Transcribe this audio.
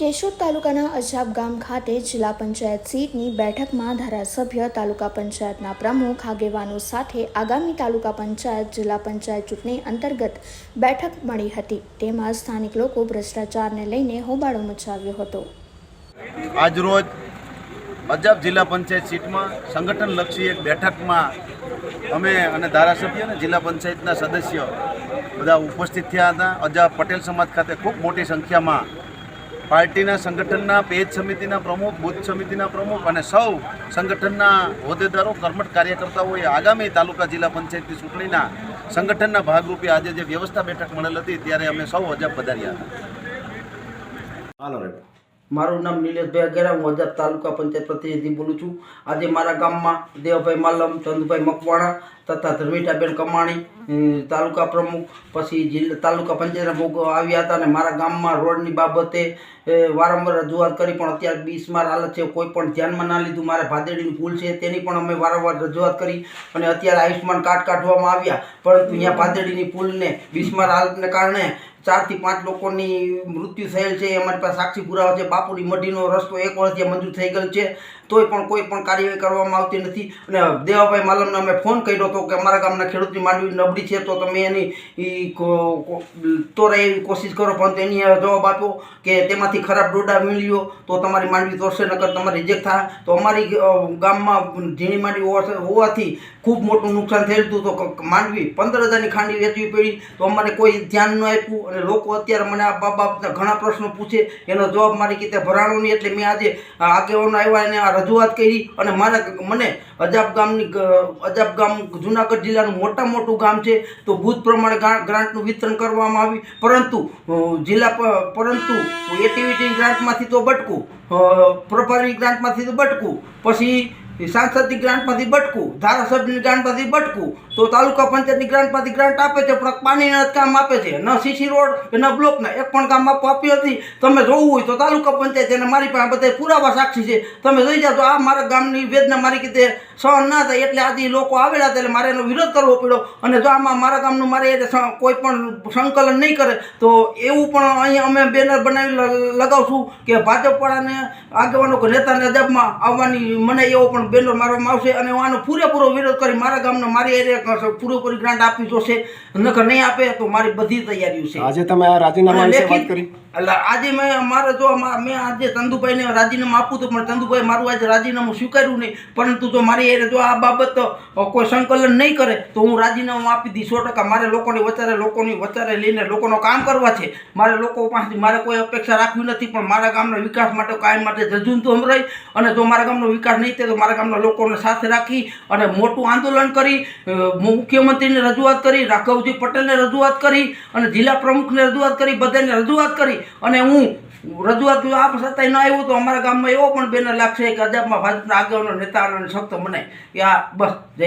કેશોદ તાલુકાના અજાબ ગામ ખાતે જિલ્લા પંચાયત સીટની બેઠકમાં ધારાસભ્ય તાલુકા પંચાયતના પ્રમુખ આગેવાનો સાથે આગામી તાલુકા પંચાયત, જિલ્લા પંચાયત ચૂંટણી અંતર્ગત બેઠક મળી હતી. તેમાં સ્થાનિક લોકો ભ્રષ્ટાચારને લઈને હોબાળો મચાવ્યો હતો. આજરોજ અજાબ જિલ્લા પંચાયત સીટમાં સંગઠનલક્ષી એક બેઠકમાં અમે અને ધારાસભ્ય અને જિલ્લા પંચાયતના સદસ્ય બધા ઉપસ્થિત થયા હતા. અજાબ પટેલ સમાજ ખાતે ખૂબ મોટી સંખ્યામાં પાર્ટીના સંગઠનના પેજ સમિતિના પ્રમુખ, બુથ સમિતિના પ્રમુખ અને સૌ સંગઠનના હોદ્દેદારો, કર્મઠ કાર્યકર્તાઓએ આગામી તાલુકા જિલ્લા પંચાયતની ચૂંટણીના સંગઠનના ભાગરૂપે આજે જે વ્યવસ્થા બેઠક મળેલ હતી, ત્યારે અમે સૌ અજબ પધાર્યા હતા. મારું નામ નિલેશભાઈ અગેરા, હું અજાબ તાલુકા પંચાયત પ્રતિનિધિ બોલું છું. આજે મારા ગામમાં દેવભાઈ માલમ, ચંદુભાઈ મકવાણા તથા ધર્મિતાબેન કમાણી તાલુકા પ્રમુખ, પછી જિલ્લા, તાલુકા પંચાયતના ભોગ આવ્યા હતા અને મારા ગામમાં રોડની બાબતે વારંવાર રજૂઆત કરી, પણ અત્યારે બીસમાર હાલત છે. કોઈ પણ ધ્યાનમાં ના લીધું મારે ભાદેડીનું પુલ છે, તેની પણ અમે વારંવાર રજૂઆત કરી અને અત્યારે આયુષ્યમાન કાર્ડ કાઢવામાં આવ્યા. પરંતુ અહીંયા ભાદેડીની પુલને બીસમાર હાલતને કારણે ચારથી પાંચ લોકોની મૃત્યુ થયેલ છે, અમારી પાસે સાક્ષી પુરાવા છે, બાપુની મઢીનો રસ્તો એક વર્ષથી મંજૂર થઈ ગયેલ છે, તોય પણ કોઈ પણ કાર્યવાહી કરવામાં આવતી નથી. અને દેવાભાઈ માલમને અમે ફોન કર્યો હતો કે અમારા ગામના ખેડૂતની માંડવી નબળી છે, તો તમે એની તોરે એવી કોશિશ કરો, પણ એની જવાબ આપ્યો કે તેમાંથી ખરાબ ડોડા મેળવ્યો તો તમારી માંડવી તોડશે, નકર તમારી રિજેક્ટ થાય તો અમારી ગામમાં ઝીણી માંડવી હોવા- હોવાથી ખૂબ મોટું નુકસાન થયેલું હતું, તો માંડવી પંદર હજારની ખાંડી વેચવી પડી, તો અમારે કોઈ ધ્યાન ન આપ્યું અને લોકો અત્યારે મને આ બાબતના ઘણા પ્રશ્નો પૂછે, એનો જવાબ મારી કીતે ભરાણો નહીં. એટલે મેં આજે આગેવાનો આવ્યા એને આ રજૂઆત કરી અને મારા મને અજાબ ગામની અજાબ ગામ જુનાગઢ જિલ્લાનું મોટા મોટું ગામ છે, તો બુથ પ્રમાણે ગ્રા- ગ્રાન્ટનું વિતરણ કરવામાં આવ્યું. પરંતુ જિલ્લા પરંતુ, એટીવીટી ગ્રાન્ટમાંથી તો બટકું પ્રભારી ગ્રાન્ટમાંથી તો બટકું. પછી સાંસદની ગ્રાન્ટમાંથી બટકું, ધારાસભ્યની ગ્રાન્ટમાંથી બટકું, તો તાલુકા પંચાયતની ગ્રાન્ટમાંથી ગ્રાન્ટ આપે છે, પણ પાણીના જ કામ આપે છે. ન સીસી રોડ, કે ન બ્લોકના, એક પણ કામ આપવા આપ્યું નથી તમે જોવું હોય તો તાલુકા પંચાયત અને મારી પાસે બધા પુરાવા સાક્ષી છે. તમે જોઈ જાઓ તો આ મારા ગામની વેદના મારી કીધે સહન ના થાય, એટલે આજે લોકો આવેલા હતા, એટલે મારે એનો વિરોધ કરવો પડ્યો. અને જો આમાં મારા ગામનું મારે કોઈ પણ સંકલન નહીં કરે, તો એવું પણ અહીંયા અમે બેનર બનાવી લગાવશું કે ભાજપવાળાને આગેવાનો કે નેતાને અજાબમાં આવવાની મને એવો પણ બેનર મારવામાં આવશે અને હું આનો પૂરેપૂરો વિરોધ કરી મારા ગામનો મારી એરિયા પૂરેપૂરી ગ્રાન્ટ આપવી જોશે. નકર નહીં આપે તો મારી બધી તૈયારીઓ છે. આજે તમે આ રાજીનામા વિશે વાત કરી. એટલે આજે મેં મારે જો મેં આજે ચંદુભાઈને રાજીનામું આપું હતું પણ ચંદુભાઈ મારું આજે રાજીનામું સ્વીકાર્યું નહીં. પરંતુ જો મારી એ જો આ બાબત કોઈ સંકલન નહીં કરે તો હું રાજીનામું આપી દઈશ સો ટકા. મારે લોકોની વચારે લોકોની વચારે લઈને લોકોનો કામ કરવા છે. મારે લોકો પાસેથી મારે કોઈ અપેક્ષા રાખવી નથી પણ મારા ગામના વિકાસ માટે કાયમ માટે જજુમતું રહી અને જો મારા ગામનો વિકાસ નહીં થાય તો મારા ગામના લોકોને સાથે રાખી અને મોટું આંદોલન કરી મુખ્યમંત્રીને રજૂઆત કરી, રાઘવજી પટેલને રજૂઆત કરી અને જિલ્લા પ્રમુખને રજૂઆત કરી, બધાને રજૂઆત કરી અને હું રજૂઆત આપ છતાંય ન આવ્યું તો અમારા ગામમાં એવો પણ બેનર લાગશે કે અજાબમાં ભાજપના આગેવાનો નેતા અને શક્ત મને કે આ બસ, જય